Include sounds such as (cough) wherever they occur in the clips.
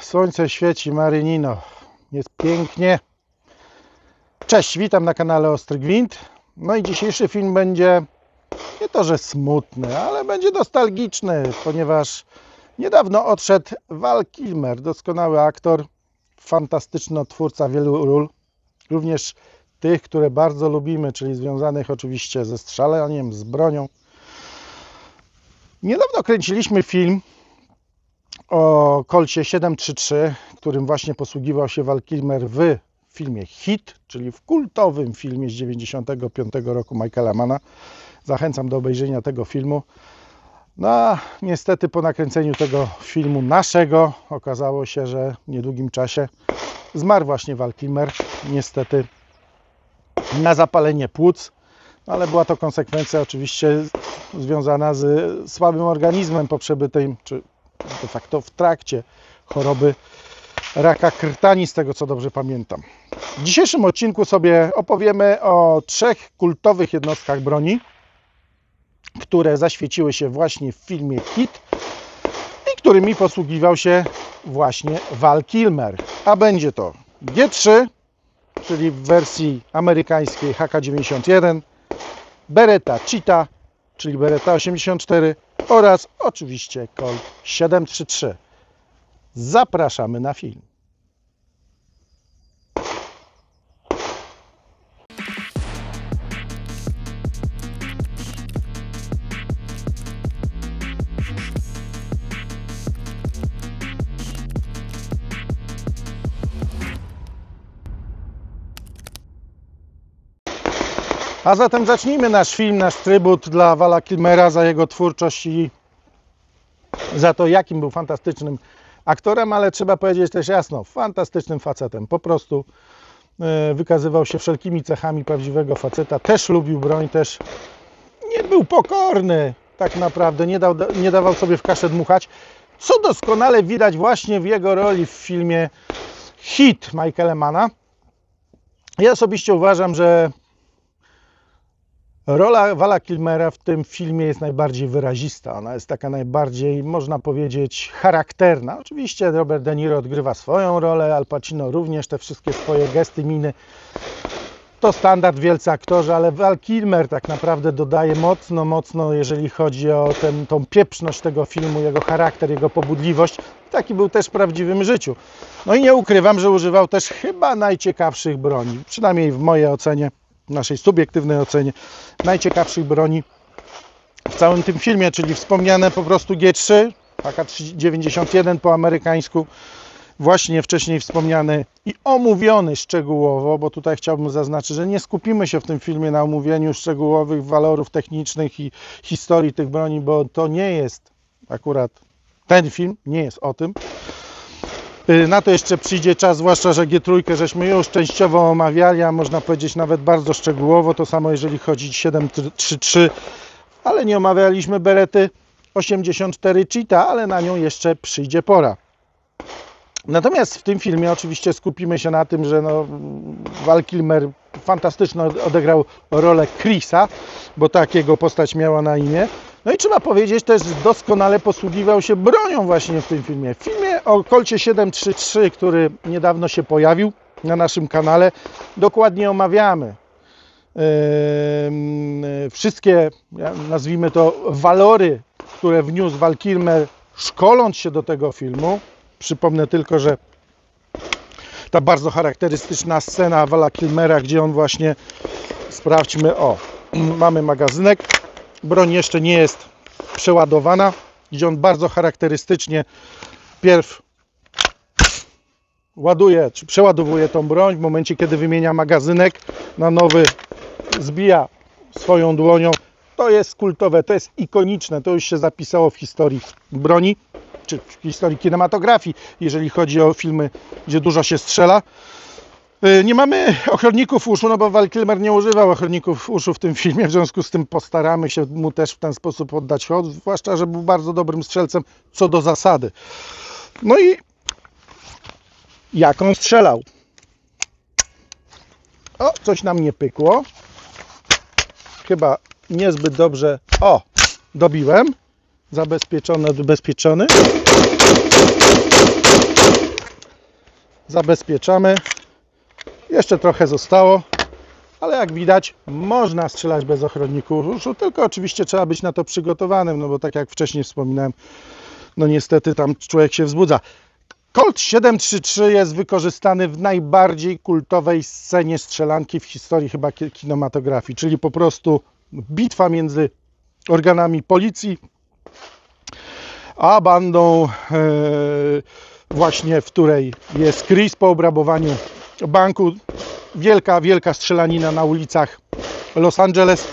Słońce świeci, Marynino. Jest pięknie. Cześć, witam na kanale Ostry Gwint. No i dzisiejszy film będzie nie to, że smutny, ale będzie nostalgiczny, ponieważ niedawno odszedł Val Kilmer, doskonały aktor, fantastyczny twórca wielu ról, również tych, które bardzo lubimy, czyli związanych oczywiście ze strzelaniem, z bronią. Niedawno kręciliśmy film o Colcie 733, którym właśnie posługiwał się Val Kilmer w filmie Hit, czyli w kultowym filmie z 95 roku Michaela Mana. Zachęcam do obejrzenia tego filmu. No niestety po nakręceniu tego filmu naszego okazało się, że w niedługim czasie zmarł właśnie Val Kilmer. Niestety na zapalenie płuc, ale była to konsekwencja oczywiście związana z słabym organizmem po przebytej, czy de facto w trakcie choroby raka krtani, z tego co dobrze pamiętam. W dzisiejszym odcinku sobie opowiemy o trzech kultowych jednostkach broni, które zaświeciły się właśnie w filmie Hit i którymi posługiwał się właśnie Val Kilmer. A będzie to G3, czyli w wersji amerykańskiej HK91, Beretta Cheetah, czyli Beretta 84 oraz oczywiście Colt 733. Zapraszamy na film. A zatem zacznijmy nasz film, nasz trybut dla Vala Kilmera za jego twórczość i za to, jakim był fantastycznym aktorem, ale trzeba powiedzieć też jasno, fantastycznym facetem. Po prostu e, wykazywał się wszelkimi cechami prawdziwego faceta. Też lubił broń, też nie był pokorny tak naprawdę, nie, dał, nie dawał sobie w kaszę dmuchać, co doskonale widać właśnie w jego roli w filmie Hit Michaela Mana. Ja osobiście uważam, że Rola Vala Kilmera w tym filmie jest najbardziej wyrazista. Ona jest taka najbardziej, można powiedzieć, charakterna. Oczywiście Robert De Niro odgrywa swoją rolę, Al Pacino również te wszystkie swoje gesty, miny. To standard wielcy aktorzy, ale Val Kilmer tak naprawdę dodaje mocno, mocno, jeżeli chodzi o ten, tą pieprzność tego filmu, jego charakter, jego pobudliwość. Taki był też w prawdziwym życiu. No i nie ukrywam, że używał też chyba najciekawszych broni, przynajmniej w mojej ocenie naszej subiektywnej ocenie najciekawszych broni w całym tym filmie, czyli wspomniane po prostu G3, AK-91 po amerykańsku, właśnie wcześniej wspomniany i omówiony szczegółowo, bo tutaj chciałbym zaznaczyć, że nie skupimy się w tym filmie na omówieniu szczegółowych walorów technicznych i historii tych broni, bo to nie jest akurat ten film, nie jest o tym. Y, Na to jeszcze przyjdzie czas, zwłaszcza, że G3 żeśmy już częściowo omawiali, a można powiedzieć nawet bardzo szczegółowo. To samo jeżeli chodzi o 733, ale nie omawialiśmy Berety 84 Cheetah, ale na nią jeszcze przyjdzie pora. Natomiast w tym filmie oczywiście skupimy się na tym, że no, Val Kilmer fantastycznie odegrał rolę Chrisa, bo tak jego postać miała na imię. No i trzeba powiedzieć też, doskonale posługiwał się bronią właśnie w tym filmie. W filmie o Colcie 733, który niedawno się pojawił na naszym kanale, dokładnie omawiamy wszystkie, nazwijmy to, walory, które wniósł Val szkoląc się do tego filmu. Przypomnę tylko, że ta bardzo charakterystyczna scena Vala Kilmera, gdzie on właśnie, sprawdźmy, o, (clears throat) mamy magazynek, broń jeszcze nie jest przeładowana, gdzie on bardzo charakterystycznie pierw ładuje, czy przeładowuje tą broń, w momencie kiedy wymienia magazynek na nowy, zbija swoją dłonią. To jest kultowe, to jest ikoniczne, to już się zapisało w historii broni, czy w historii kinematografii, jeżeli chodzi o filmy, gdzie dużo się strzela. Y, Nie mamy ochronników uszu, no bo Val Kilmer nie używał ochronników uszu w tym filmie, w związku z tym postaramy się mu też w ten sposób oddać hołd, zwłaszcza, że był bardzo dobrym strzelcem co do zasady. No i jak on strzelał? O, coś nam nie pykło. Chyba niezbyt dobrze. O, dobiłem. Zabezpieczony, odbezpieczony. zabezpieczamy. Jeszcze trochę zostało, ale jak widać, można strzelać bez ochronników uszu, tylko oczywiście trzeba być na to przygotowanym, no bo tak jak wcześniej wspominałem, no niestety tam człowiek się wzbudza. Colt 733 jest wykorzystany w najbardziej kultowej scenie strzelanki w historii chyba ki- kinematografii, czyli po prostu bitwa między organami policji a bandą e, właśnie, w której jest Chris po obrabowaniu banku. Wielka, wielka strzelanina na ulicach Los Angeles,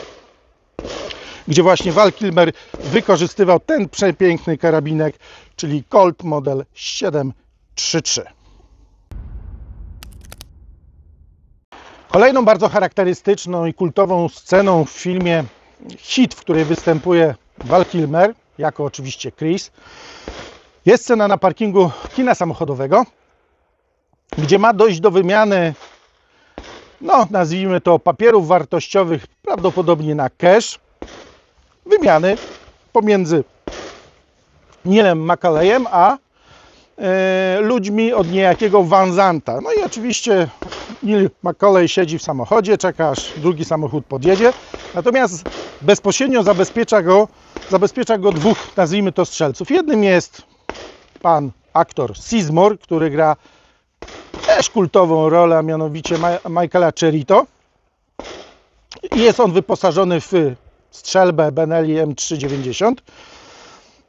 gdzie właśnie Val Kilmer wykorzystywał ten przepiękny karabinek, czyli Colt model 733. Kolejną bardzo charakterystyczną i kultową sceną w filmie Hit, w której występuje Val Kilmer, jako oczywiście Chris, jest scena na parkingu kina samochodowego, gdzie ma dojść do wymiany, no nazwijmy to papierów wartościowych, prawdopodobnie na cash, wymiany pomiędzy Nilem Macalejem a e, ludźmi od niejakiego Vanzanta. No i oczywiście Neil Macaulay siedzi w samochodzie, czeka aż drugi samochód podjedzie, natomiast bezpośrednio zabezpiecza go, zabezpiecza go dwóch, nazwijmy to strzelców. Jednym jest pan aktor Sizmore, który gra też kultową rolę, a mianowicie Michaela Cherito. I Jest on wyposażony w strzelbę Benelli M390.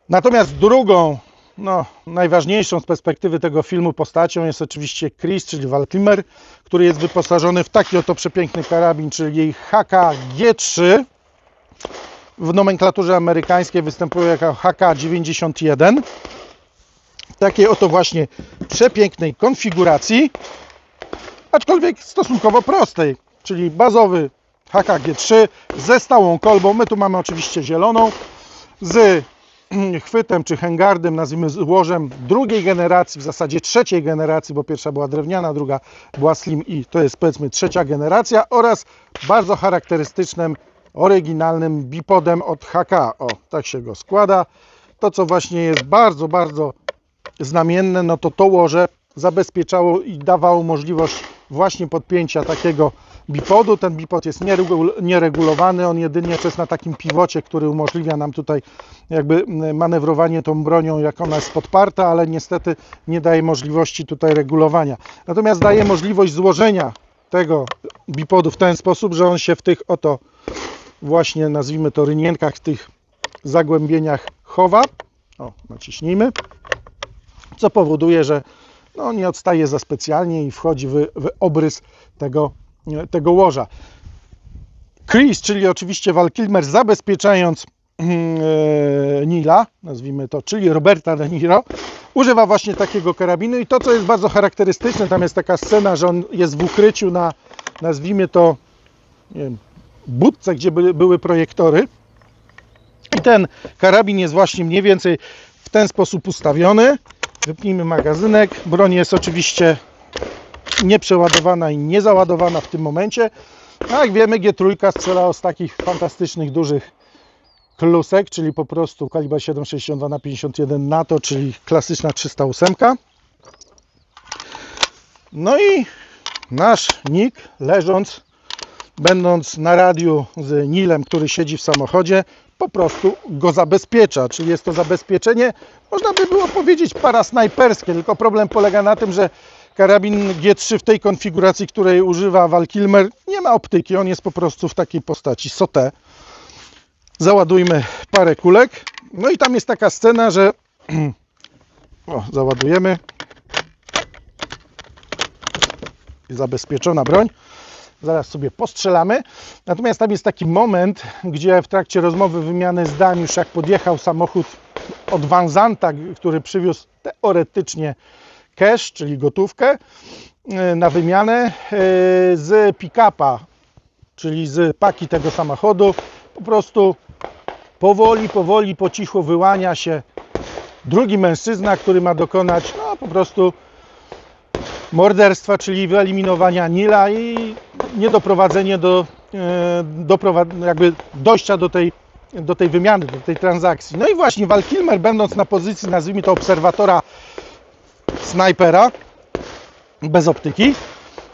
Natomiast drugą, no, najważniejszą z perspektywy tego filmu postacią jest oczywiście Chris, czyli Val Kilmer, który jest wyposażony w taki oto przepiękny karabin, czyli HK-G3. W nomenklaturze amerykańskiej występuje jako HK-91. Takiej oto właśnie przepięknej konfiguracji, aczkolwiek stosunkowo prostej, czyli bazowy HKG3 ze stałą kolbą. My tu mamy oczywiście zieloną z (clears throat) chwytem czy hangardem, nazwijmy złożem drugiej generacji, w zasadzie trzeciej generacji, bo pierwsza była drewniana, druga była slim i to jest powiedzmy trzecia generacja oraz bardzo charakterystycznym, oryginalnym bipodem od HK. O, tak się go składa. To, co właśnie jest bardzo, bardzo znamienne, no to to łoże zabezpieczało i dawało możliwość właśnie podpięcia takiego bipodu. Ten bipod jest nieregul- nieregulowany, on jedynie jest na takim piwocie, który umożliwia nam tutaj jakby mm, manewrowanie tą bronią, jak ona jest podparta, ale niestety nie daje możliwości tutaj regulowania. Natomiast daje możliwość złożenia tego bipodu w ten sposób, że on się w tych oto właśnie nazwijmy to rynienkach, w tych zagłębieniach chowa. O, naciśnijmy co powoduje, że no, nie odstaje za specjalnie i wchodzi w, w obrys tego, tego łoża. Chris, czyli oczywiście Val Kilmer, zabezpieczając e, Nila, nazwijmy to, czyli Roberta De Niro, używa właśnie takiego karabinu i to, co jest bardzo charakterystyczne, tam jest taka scena, że on jest w ukryciu na, nazwijmy to, nie wiem, budce, gdzie były, były projektory i ten karabin jest właśnie mniej więcej w ten sposób ustawiony. Wypnijmy magazynek. Broń jest oczywiście nieprzeładowana i niezaładowana w tym momencie. A jak wiemy, G3 strzela z takich fantastycznych, dużych klusek, czyli po prostu kaliber 7,62 na 51 NATO, czyli klasyczna 308. No i nasz Nick, leżąc, będąc na radiu z Nilem, który siedzi w samochodzie, po prostu go zabezpiecza. Czyli jest to zabezpieczenie, można by było powiedzieć parasnajperskie, tylko problem polega na tym, że karabin G3 w tej konfiguracji, której używa Val Kilmer, nie ma optyki, on jest po prostu w takiej postaci SOTE. Załadujmy parę kulek. No i tam jest taka scena, że (clears throat) o, załadujemy zabezpieczona broń. Zaraz sobie postrzelamy. Natomiast tam jest taki moment, gdzie w trakcie rozmowy wymiany zdań, już jak podjechał samochód od Vanzanta, który przywiózł teoretycznie cash, czyli gotówkę e, na wymianę e, z pick-upa, czyli z paki tego samochodu, po prostu powoli, powoli, po cichu wyłania się drugi mężczyzna, który ma dokonać no, po prostu morderstwa, czyli wyeliminowania Nila i niedoprowadzenie do, e, doprowa- jakby dojścia do tej, do tej wymiany, do tej transakcji. No i właśnie Val Kilmer, będąc na pozycji, nazwijmy to obserwatora snajpera, bez optyki.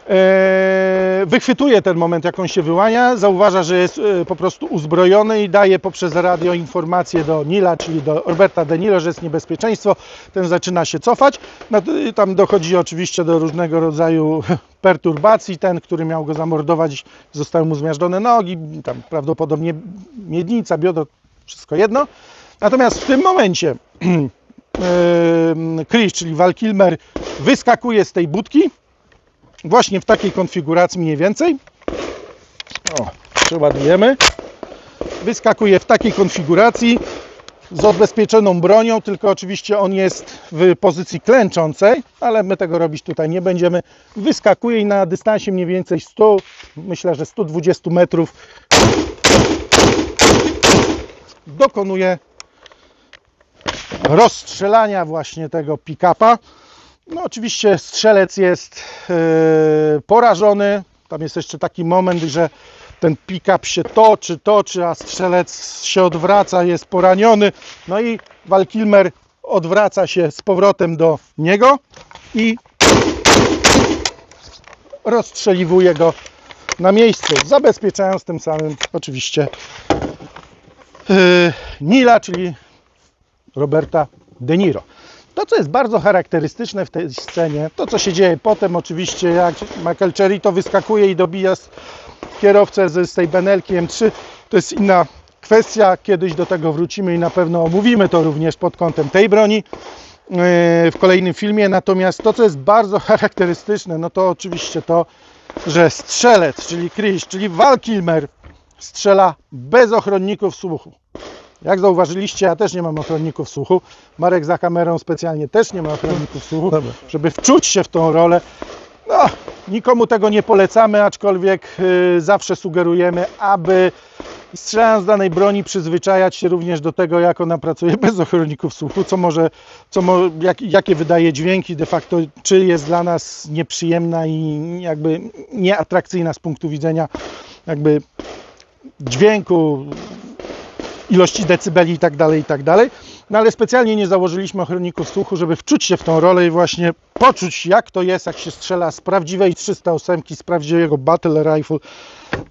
E, Wychwytuje ten moment, jak on się wyłania, zauważa, że jest e, po prostu uzbrojony i daje poprzez radio informację do Nila, czyli do Roberta De Niro, że jest niebezpieczeństwo. Ten zaczyna się cofać. To- Tam dochodzi oczywiście do różnego rodzaju (laughs) perturbacji. Ten, który miał go zamordować, zostały mu zmiażdżone nogi, tam prawdopodobnie miednica, biodro, wszystko jedno. Natomiast w tym momencie (clears throat) Chris, czyli Val Kilmer, wyskakuje z tej budki właśnie w takiej konfiguracji mniej więcej. O, przeładujemy. Wyskakuje w takiej konfiguracji z odbezpieczoną bronią, tylko oczywiście on jest w pozycji klęczącej, ale my tego robić tutaj nie będziemy. Wyskakuje i na dystansie mniej więcej 100, myślę, że 120 metrów dokonuje rozstrzelania właśnie tego pick-upa. No oczywiście strzelec jest e, porażony. Tam jest jeszcze taki moment, że ten pick-up się toczy, toczy, a strzelec się odwraca, jest poraniony. No i Val Kilmer odwraca się z powrotem do niego i rozstrzeliwuje go na miejscu, zabezpieczając tym samym oczywiście yy, Nila, czyli Roberta De Niro. To, co jest bardzo charakterystyczne w tej scenie, to co się dzieje potem oczywiście, jak Michael Cherito wyskakuje i dobija kierowcę z, z tej Benelki M3, to jest inna kwestia, kiedyś do tego wrócimy i na pewno omówimy to również pod kątem tej broni yy, w kolejnym filmie. Natomiast to, co jest bardzo (laughs) charakterystyczne, no to oczywiście to, że strzelec, czyli Chris, czyli Val Kilmer strzela bez ochronników słuchu. Jak zauważyliście, ja też nie mam ochronników słuchu. Marek za kamerą specjalnie też nie ma ochronników słuchu, Dobra. żeby wczuć się w tą rolę. No, nikomu tego nie polecamy, aczkolwiek y, zawsze sugerujemy, aby strzelając z danej broni przyzwyczajać się również do tego, jak ona pracuje (laughs) bez ochronników słuchu, co może, co mo, jak, jakie wydaje dźwięki de facto, czy jest dla nas nieprzyjemna i jakby nieatrakcyjna z punktu widzenia jakby dźwięku, ilości decybeli i tak dalej, i tak dalej. No ale specjalnie nie założyliśmy ochronników słuchu, żeby wczuć się w tą rolę i właśnie poczuć jak to jest, jak się strzela z prawdziwej 308, z prawdziwego battle rifle,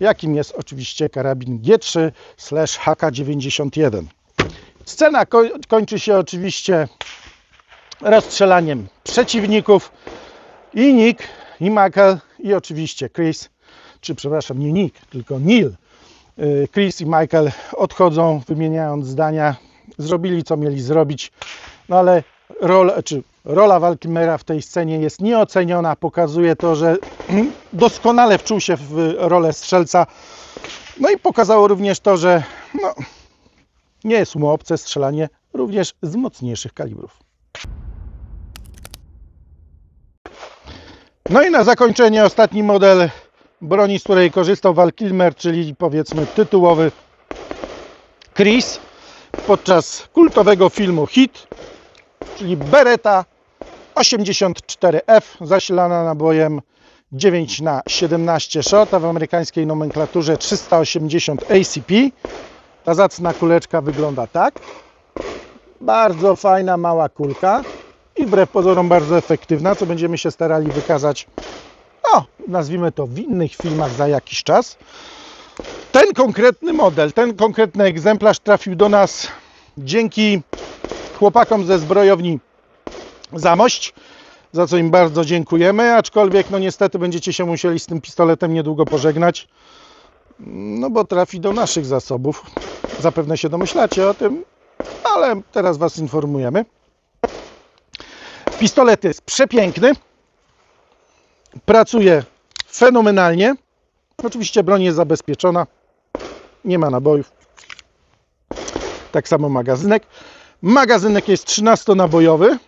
jakim jest oczywiście karabin G3 slash HK91. Scena ko- kończy się oczywiście rozstrzelaniem przeciwników i Nick, i Michael, i oczywiście Chris, czy przepraszam, nie Nick, tylko Neil, Chris i Michael odchodzą, wymieniając zdania. Zrobili co mieli zrobić, no ale rol, czy rola Walkimera w tej scenie jest nieoceniona. Pokazuje to, że (clears throat) doskonale wczuł się w rolę strzelca. No i pokazało również to, że no, nie jest mu obce strzelanie również z mocniejszych kalibrów. No i na zakończenie ostatni model broni, z której korzystał Val Kilmer, czyli powiedzmy tytułowy Chris podczas kultowego filmu Hit, czyli Beretta 84F zasilana nabojem 9 na 17 shot, a w amerykańskiej nomenklaturze 380 ACP. Ta zacna kuleczka wygląda tak. Bardzo fajna, mała kulka i wbrew pozorom bardzo efektywna, co będziemy się starali wykazać no, nazwijmy to w innych filmach za jakiś czas. Ten konkretny model, ten konkretny egzemplarz trafił do nas dzięki chłopakom ze zbrojowni Zamość, za co im bardzo dziękujemy, aczkolwiek no niestety będziecie się musieli z tym pistoletem niedługo pożegnać, no bo trafi do naszych zasobów. Zapewne się domyślacie o tym, ale teraz Was informujemy. Pistolet jest przepiękny, pracuje fenomenalnie. Oczywiście broń jest zabezpieczona, nie ma nabojów. Tak samo magazynek. Magazynek jest 13-nabojowy.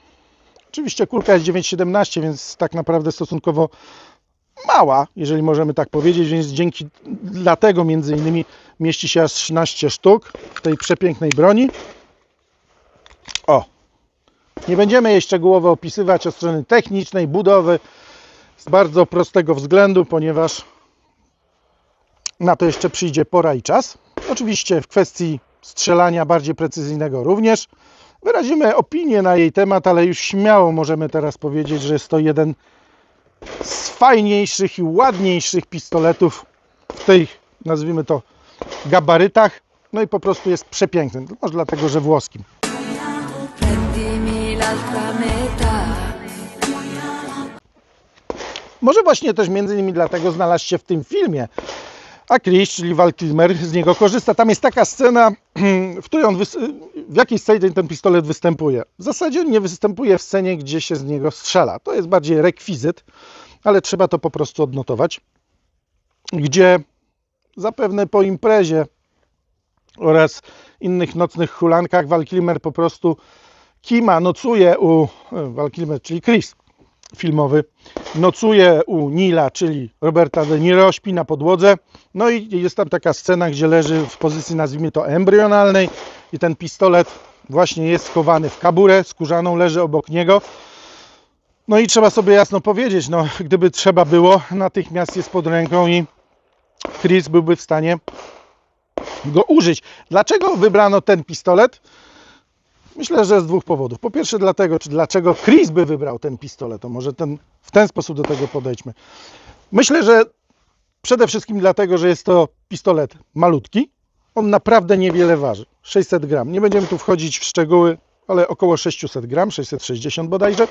Oczywiście kulka jest 9,17, więc tak naprawdę stosunkowo mała, jeżeli możemy tak powiedzieć, więc dzięki dlatego między innymi mieści się aż 13 sztuk tej przepięknej broni. O, nie będziemy jej szczegółowo opisywać od strony technicznej, budowy, z bardzo prostego względu, ponieważ na to jeszcze przyjdzie pora i czas. Oczywiście w kwestii strzelania bardziej precyzyjnego również. Wyrazimy opinię na jej temat, ale już śmiało możemy teraz powiedzieć, że jest to jeden z fajniejszych i ładniejszych pistoletów w tych, nazwijmy to, gabarytach. No i po prostu jest przepiękny. Może dlatego, że włoskim. Może właśnie też między innymi dlatego znalazł się w tym filmie. A Chris, czyli Val Kilmer, z niego korzysta. Tam jest taka scena, (clears throat) w której on, w jakiej scenie ten pistolet występuje. W zasadzie nie występuje w scenie, gdzie się z niego strzela. To jest bardziej rekwizyt, ale trzeba to po prostu odnotować. Gdzie zapewne po imprezie oraz innych nocnych hulankach Val Kilmer po prostu kima, nocuje u e, Val Kilmer, czyli Chris filmowy, nocuje u Nila, czyli Roberta De Niro, śpi na podłodze. No i jest tam taka scena, gdzie leży w pozycji, nazwijmy to, embrionalnej i ten pistolet właśnie jest schowany w kaburę skórzaną, leży obok niego. No i trzeba sobie jasno powiedzieć, no gdyby trzeba było, natychmiast jest pod ręką i Chris byłby w stanie go użyć. Dlaczego wybrano ten pistolet? Myślę, że z dwóch powodów. Po pierwsze dlatego, czy dlaczego Chris by wybrał ten pistolet, to może ten, w ten sposób do tego podejdźmy. Myślę, że przede wszystkim dlatego, że jest to pistolet malutki. On naprawdę niewiele waży. 600 gram. Nie będziemy tu wchodzić w szczegóły, ale około 600 gram, 660 bodajże.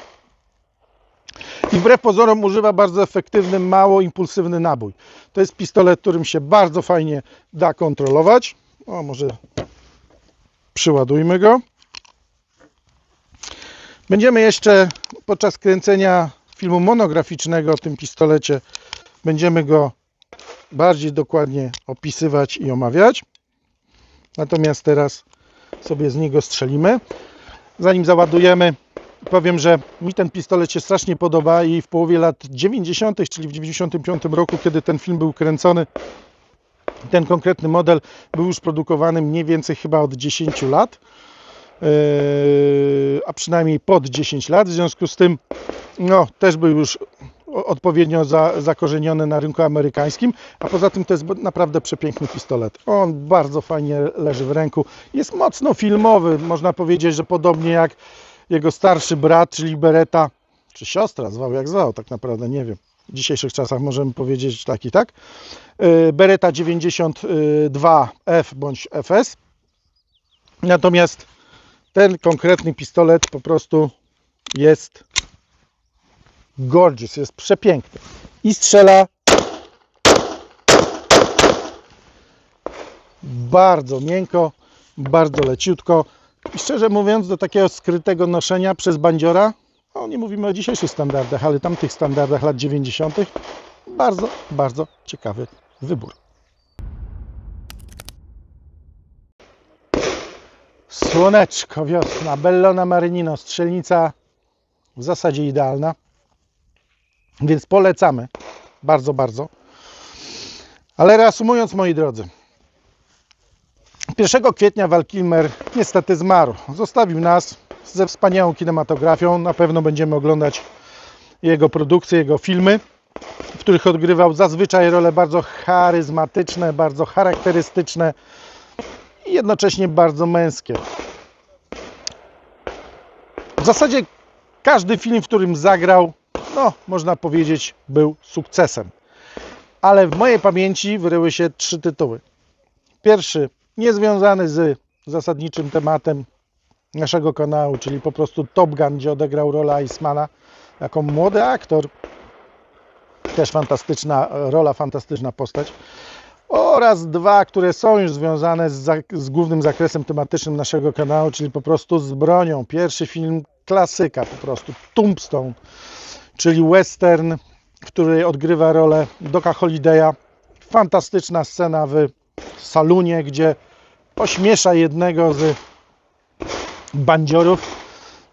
I wbrew pozorom używa bardzo efektywny, mało impulsywny nabój. To jest pistolet, którym się bardzo fajnie da kontrolować. O, może przyładujmy go. Będziemy jeszcze podczas kręcenia filmu monograficznego o tym pistolecie, będziemy go bardziej dokładnie opisywać i omawiać. Natomiast teraz sobie z niego strzelimy. Zanim załadujemy, powiem, że mi ten pistolet się strasznie podoba i w połowie lat 90., czyli w 95 roku, kiedy ten film był kręcony, ten konkretny model był już produkowany mniej więcej chyba od 10 lat. Yy, a przynajmniej pod 10 lat. W związku z tym no, też był już odpowiednio za, zakorzeniony na rynku amerykańskim, a poza tym to jest naprawdę przepiękny pistolet. On bardzo fajnie leży w ręku. Jest mocno filmowy, można powiedzieć, że podobnie jak jego starszy brat, czyli Beretta, czy siostra, zwał jak zwał, tak naprawdę nie wiem. W dzisiejszych czasach możemy powiedzieć tak i tak. Yy, Beretta 92F bądź FS. Natomiast ten konkretny pistolet po prostu jest gorgeous, jest przepiękny i strzela bardzo miękko, bardzo leciutko i szczerze mówiąc do takiego skrytego noszenia przez bandziora, no nie mówimy o dzisiejszych standardach, ale tamtych standardach lat 90. bardzo, bardzo ciekawy wybór. Słoneczko, wiosna, Bellona Marinino, strzelnica w zasadzie idealna. Więc polecamy. Bardzo, bardzo. Ale reasumując, moi drodzy. 1 kwietnia Val Kilmer niestety zmarł. Zostawił nas ze wspaniałą kinematografią. Na pewno będziemy oglądać jego produkcje, jego filmy, w których odgrywał zazwyczaj role bardzo charyzmatyczne, bardzo charakterystyczne i jednocześnie bardzo męskie. W zasadzie każdy film, w którym zagrał, no, można powiedzieć, był sukcesem. Ale w mojej pamięci wyryły się trzy tytuły. Pierwszy, niezwiązany z zasadniczym tematem naszego kanału, czyli po prostu Top Gun, gdzie odegrał rolę Icemana jako młody aktor. Też fantastyczna rola, fantastyczna postać oraz dwa, które są już związane z, z głównym zakresem tematycznym naszego kanału, czyli po prostu z bronią. Pierwszy film klasyka, po prostu Tombstone, czyli western, w której odgrywa rolę Doka Holiday'a. Fantastyczna scena w salonie, gdzie ośmiesza jednego z bandziorów.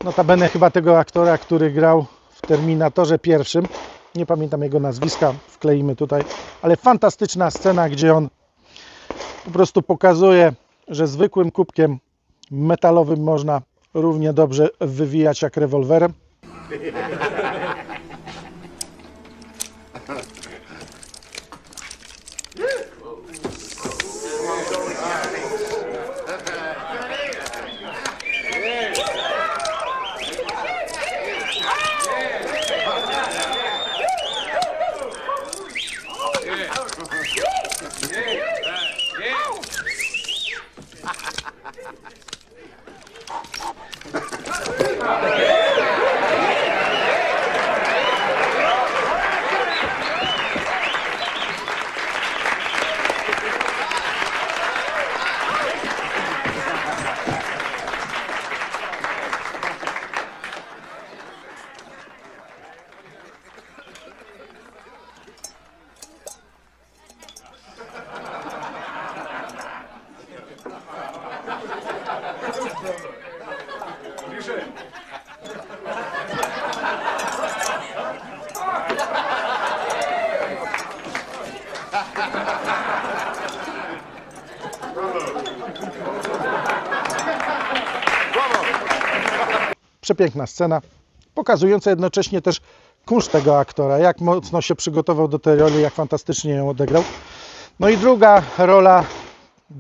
Notabene chyba tego aktora, który grał w Terminatorze pierwszym nie pamiętam jego nazwiska, wkleimy tutaj, ale fantastyczna scena, gdzie on po prostu pokazuje, że zwykłym kubkiem metalowym można równie dobrze wywijać jak rewolwerem. Przepiękna scena, pokazująca jednocześnie też kunsz tego aktora, jak mocno się przygotował do tej roli, jak fantastycznie ją odegrał. No i druga rola,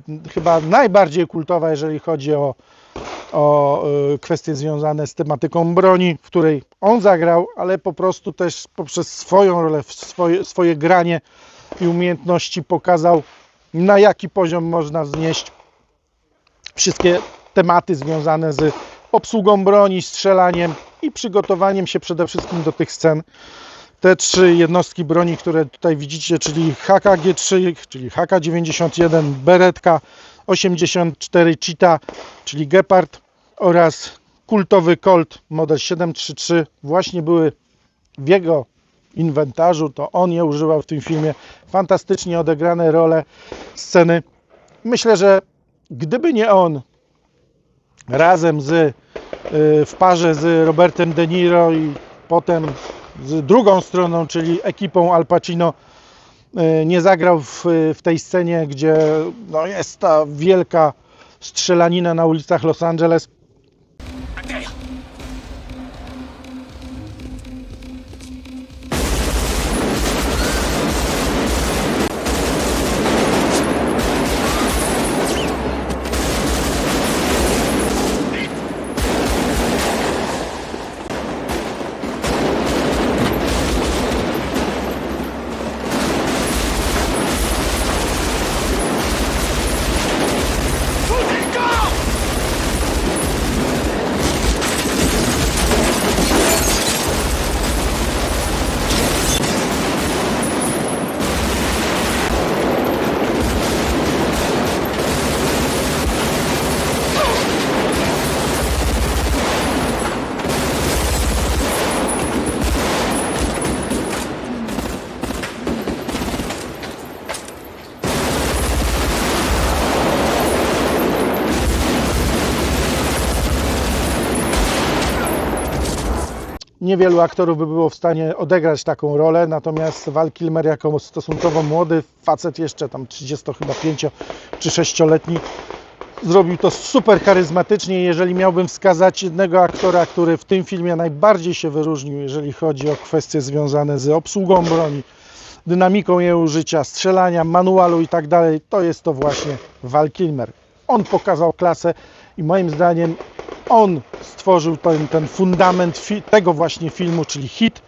mm, chyba najbardziej kultowa, jeżeli chodzi o, o y, kwestie związane z tematyką broni, w której on zagrał, ale po prostu też poprzez swoją rolę, swoje, swoje granie i umiejętności pokazał, na jaki poziom można wznieść wszystkie tematy związane z obsługą broni, strzelaniem i przygotowaniem się przede wszystkim do tych scen. Te trzy jednostki broni, które tutaj widzicie, czyli HKG3, czyli HK91, Beretka 84 Cheetah, czyli Gepard oraz kultowy Colt model 733 właśnie były w jego inwentarzu, to on je używał w tym filmie. Fantastycznie odegrane role, sceny. Myślę, że gdyby nie on, razem z, y, w parze z Robertem De Niro i potem z drugą stroną, czyli ekipą Al Pacino, y, nie zagrał w, w tej scenie, gdzie no, jest ta wielka strzelanina na ulicach Los Angeles. Niewielu aktorów by było w stanie odegrać taką rolę, natomiast Val Kilmer jako stosunkowo młody facet, jeszcze tam 30 chyba 5 czy 6-letni, zrobił to super charyzmatycznie. Jeżeli miałbym wskazać jednego aktora, który w tym filmie najbardziej się wyróżnił, jeżeli chodzi o kwestie związane z obsługą broni, dynamiką jej użycia, strzelania, manualu i tak dalej, to jest to właśnie Val Kilmer. On pokazał klasę i moim zdaniem on stworzył ten, ten fundament tego właśnie filmu, czyli hit,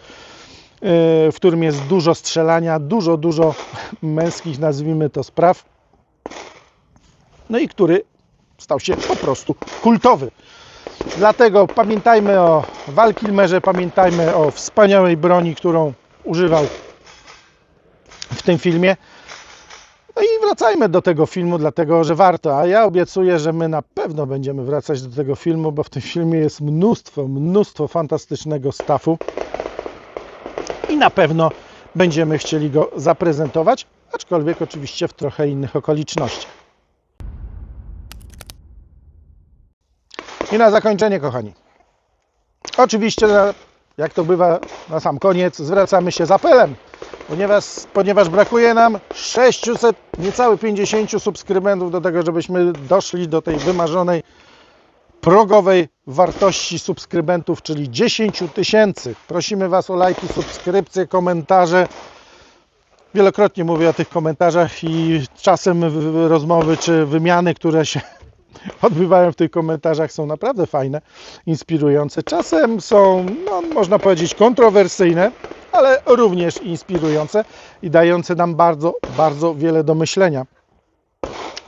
yy, w którym jest dużo strzelania, dużo, dużo męskich, nazwijmy to, spraw. No i który stał się po prostu kultowy. Dlatego pamiętajmy o Val Kilmerze, pamiętajmy o wspaniałej broni, którą używał w tym filmie. Wracajmy do tego filmu, dlatego że warto. A ja obiecuję, że my na pewno będziemy wracać do tego filmu, bo w tym filmie jest mnóstwo, mnóstwo fantastycznego stafu. I na pewno będziemy chcieli go zaprezentować, aczkolwiek oczywiście w trochę innych okolicznościach. I na zakończenie, kochani. Oczywiście, jak to bywa na sam koniec, zwracamy się z apelem, ponieważ, ponieważ brakuje nam 600, niecałych 50 subskrybentów do tego, żebyśmy doszli do tej wymarzonej progowej wartości subskrybentów, czyli 10 tysięcy. Prosimy Was o lajki, subskrypcje, komentarze. Wielokrotnie mówię o tych komentarzach i czasem rozmowy czy wymiany, które się odbywają w tych komentarzach są naprawdę fajne, inspirujące. Czasem są, no, można powiedzieć, kontrowersyjne, ale również inspirujące i dające nam bardzo, bardzo wiele do myślenia.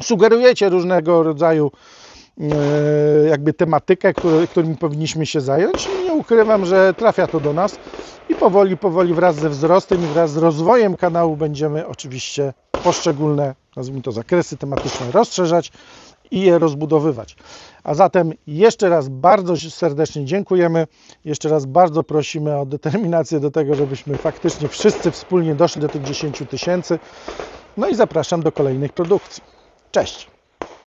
Sugerujecie różnego rodzaju e, jakby tematykę, który, którymi powinniśmy się zająć i nie ukrywam, że trafia to do nas i powoli, powoli wraz ze wzrostem i wraz z rozwojem kanału będziemy oczywiście poszczególne, nazwijmy to zakresy tematyczne rozszerzać i je rozbudowywać. A zatem jeszcze raz bardzo serdecznie dziękujemy. Jeszcze raz bardzo prosimy o determinację do tego, żebyśmy faktycznie wszyscy wspólnie doszli do tych 10 tysięcy. No i zapraszam do kolejnych produkcji. Cześć!